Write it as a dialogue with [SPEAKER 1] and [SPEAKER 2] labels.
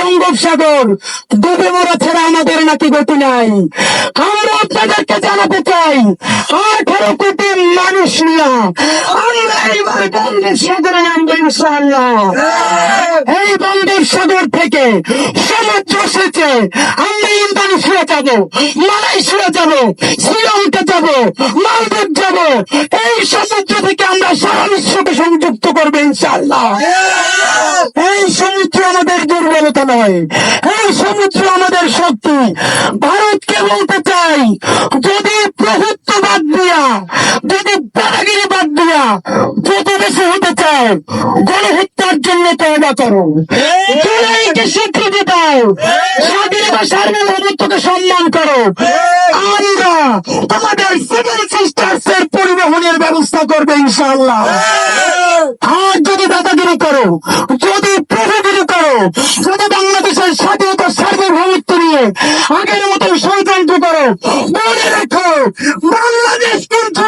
[SPEAKER 1] বঙ্গোপসাগর ডুবে মরা ছাড়া আমাদের নাকি গতি নাই। আমরা আপনাদেরকে জানাতে চাই, আঠারো কোটি মানুষ থেকে সমুদ্র আমরা ইন্দোনেশিয়া যাব, মালয়েশিয়া যাব, শ্রীলঙ্কা যাব, মালদ্বীপ যাব। এই সমুদ্র থেকে আমরা সারা বিশ্বকে সংযুক্ত করব ইনশাআল্লাহ। এই সমুদ্র দুর্বলতা নয়। এই সমুদ্র আমাদের শক্তি। ভারতকে বলতে চাই, যদি প্রভুত্ব বাদ দিয়া, যদি দাদাগিরি বাদ দিয়া প্রতিবেশী হতে চাও, গণহত্যার জন্য তৈবা করো। জুলাইকে স্বীকৃতি দাও স্বাধীনতা সার্বভৌমত্বকে সম্মান করো। আমরা আমাদের সিভিল সিস্টার্স এর পরিবহনের ব্যবস্থা করবে ইনশাআল্লাহ। যদি দাদাগিরি করো, যদি যদি বাংলাদেশের স্বাধীনতা সার্বভৌমিত্ব নিয়ে আগের মতো সংক্রান্ত করো মনে রাখো বাংলাদেশ কিন্তু